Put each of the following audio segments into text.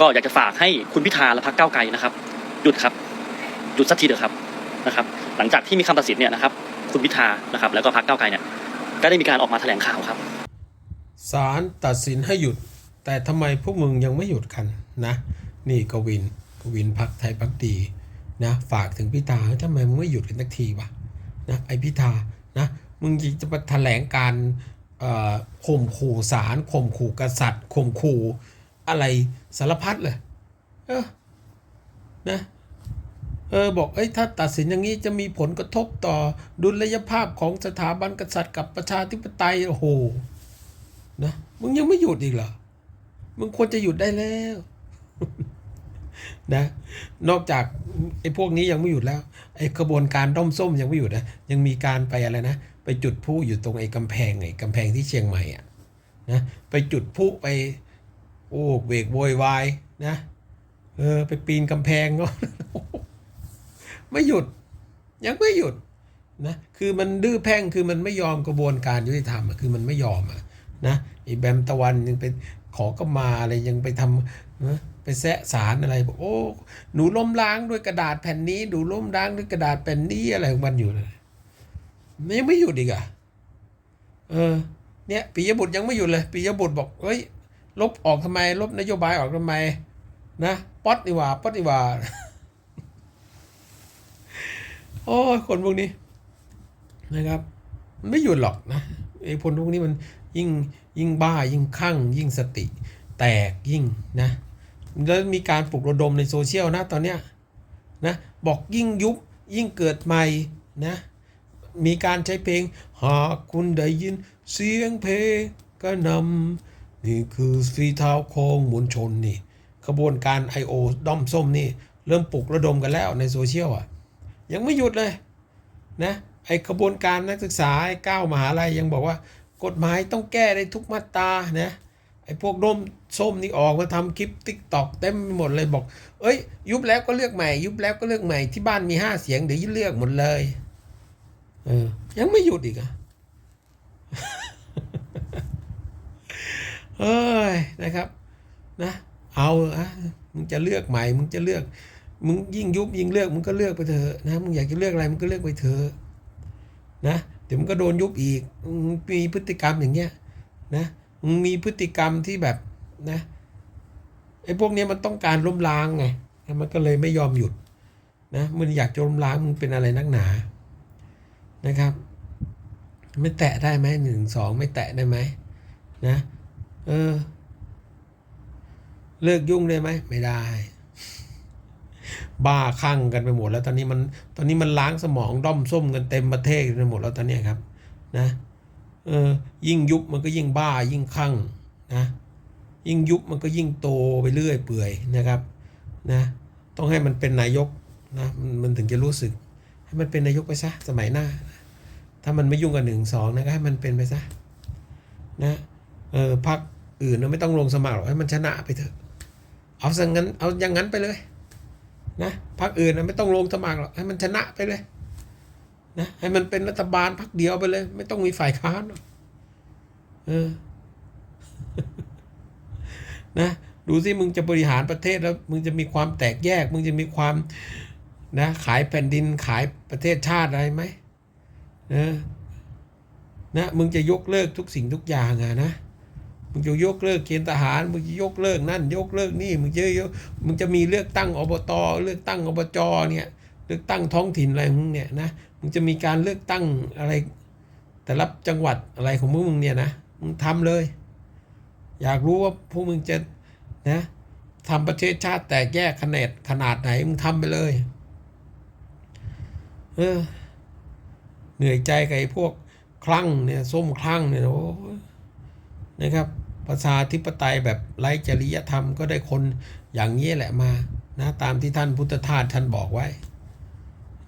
ก็อยากจะฝากให้คุณพิธาและพรรคก้าวไกลนะครับ หยุดครับหยุดสักทีเถอะครับนะครับ หลังจากที่มีคำตัดสินเนี่ยนะครับ คุณพิธานะครับ แล้วก็พรรคก้าวไกลเนี่ยก็ได้มีการออกมาแถลงข่าวครับศาลตัดสินให้หยุด แต่ทำไมพวกมึงยังไม่หยุดกันนะ นี่กวินกวินพักไทยพักดีนะฝากถึงพิธาเฮ้ยทำไมมึงไม่หยุดกันสักทีวะนะไอพิธานะมึงจะมาแถลงการข่มขู่ศาลข่มขู่กษัตริย์ข่มขู่ อะไรสารพัดเลยเออนะเออบอกเอ้ยถ้าตัดสินอย่างนี้จะมีผลกระทบต่อดุลยภาพของสถาบันกษัตริย์กับประชาธิปไตยโอ้โหนะมึงยังไม่หยุดอีกเหรอมึงควรจะหยุดได้แล้วนะนอกจากไอ้พวกนี้ยังไม่หยุดแล้วไอ้กระบวนการด้อมส้มยังไม่หยุดนะยังมีการไปอะไรนะ ไปจุดพลุอยู่ตรงไอ้กำแพงไอ้กำแพงที่เชียงใหม่อะนะไปจุดพลุไป โอ้เบรกโวยวายนะ เออ ไปปีนกำแพงก็ไม่หยุด ยังไม่หยุดนะคือมันดื้อแพ่งคือมันไม่ยอมกระบวนการยุติธรรมอะคือมันไม่ยอมอะนะไอ้แบมตะวันยังไปขอกำมาอะไรยังไปทำนะไปแซะสารอะไรบอกโอ้หนูล้มล้างด้วยกระดาษแผ่นนี้หนูล้มล้างด้วยกระดาษแผ่นนี้อะไรของมันอยู่เลยมันยังไม่หยุดอีกอะเออเนี่ยปิยบุตรยังไม่หยุดเลยปิยบุตรบอกเฮ้ย ลบออกทำไม ลบนโยบายออกทำไม นะป๊อตดีว่าป๊อตดีว่า โอ้ยคนพวกนี้ นะครับ มันไม่หยุดหรอกนะไอ้คนพวกนี้มันยิ่งยิ่งบ้ายิ่งคลั่ง ยิ่งสติ แตกยิ่งนะแล้วมีการปลุกระดมในโซเชียลนะตอนเนี้ยนะบอกยิ่งยุบยิ่งเกิดใหม่นะมีการใช้เพลง หากคุณได้ยินเสียงเพลงก็นำ นี่คือฝีเท้าโค้งมวลชนนี่ขบวนการ I.O. ด้อมส้มนี่ เริ่มปลุกระดมกันแล้วในโซเชียลอะ ยังไม่หยุดเลยนะไอ้กระบวนการนักศึกษาไอ้ก้าวมหาลัยยังบอกว่ากฎหมายต้องแก้ได้ทุกมาตรานะไอ้พวกร่มส้มนี่ออกมาทำคลิปติ๊กตอกเต็มไปหมดเลยบอก เอ้ย ยุบแล้วก็เลือกใหม่ ยุบแล้วก็เลือกใหม่ที่บ้านมีห้าเสียงเดี๋ยวยเลือกหมดเลยเออยังไม่หยุดอีกอะ เฮ้ยนะครับนะเอาอะมึงจะเลือกใหม่มึงจะเลือกมึงยิ่งยุบยิ่งเลือกมึงก็เลือกไปเถอะนะมึงอยากจะเลือกอะไรมึงก็เลือกไปเถอะนะเดี๋ยวมึงก็โดนยุบอีกมึงมีพฤติกรรมอย่างเงี้ยนะมึงมีพฤติกรรมที่แบบนะไอ้พวกนี้มันต้องการล้มล้างไงมันก็เลยไม่ยอมหยุดนะมันอยากจะล้มล้างมึงเป็นอะไรนักหนานะครับ ไม่แตะได้ไหมหนึ่งสองไม่แตะได้ไหมนะ เออ เลิกยุ่งได้ไหม ไม่ได้ บ้าคลั่งกันไปหมดแล้ว ตอนนี้มัน ตอนนี้มันล้างสมองด้อมส้มกันเต็มประเทศไปหมดแล้วตอนนี้ครับ นะ เออ ยิ่งยุบมันก็ยิ่งบ้า ยิ่งคลั่งนะ ยิ่งยุบมันก็ยิ่งโตไปเรื่อยเปื่อยนะครับ นะ ต้องให้มันเป็นนายกนะมันมันถึงจะรู้สึก ให้มันเป็นนายกไปซะสมัยหน้า ถ้ามันไม่ยุ่งกับหนึ่งสองนะก็ให้มันเป็นไปซะ นะ เออพักอื่นนะไม่ต้องลงสมัครหรอกให้มันชนะไปเถอะ เอาสังงั้นเอาอย่างนั้นไปเลย นะพรรคอื่นนะไม่ต้องลงสมัครหรอกให้มันชนะไปเลยนะให้มันเป็นรัฐบาลพรรคเดียวไปเลย ไม่ต้องมีฝ่ายค้านเออนะดูสิมึงจะบริหารประเทศแล้ว มึงจะมีความแตกแยก มึงจะมีความนะขายแผ่นดินขายประเทศชาติอะไรไหมเออนะมึงจะยกเลิกทุกสิ่งทุกอย่างอะนะ มึงจะยกเลิกเกณฑ์ทหารมึงจะยกเลิกนั่น ยกเลิกนี่มึงจะยกมึงจะมีเลือกตั้งอบตเลือกตั้งอบจเนี่ยเลือกตั้งท้องถิ่นอะไรมึงเนี่ยนะมึงจะมีการเลือกตั้งอะไรแต่ละจังหวัดอะไรของมึงมึงเนี่ยนะมึงทำเลย อยากรู้ว่าพวกมึงจะนะทำประเทศชาติแตกแยกขนาดขนาดไหนมึงทำไปเลยเออเหนื่อยใจกับไอ้พวกคลั่งเนี่ยส้มคลั่งเนี่ยโอ้ยนะครับ ประชาธิปไตยแบบไร้จริยธรรมก็ได้คนอย่างนี้แหละมานะตามที่ท่านพุทธทาสท่านบอกไว้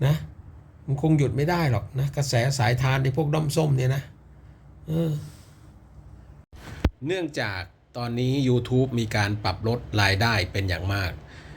นะมันคงหยุดไม่ได้หรอกนะกระแสสายทานในพวกด้อมส้มเนี่ยนะเออเนื่องจากตอนนี้ YouTube มีการปรับลดรายได้เป็นอย่างมาก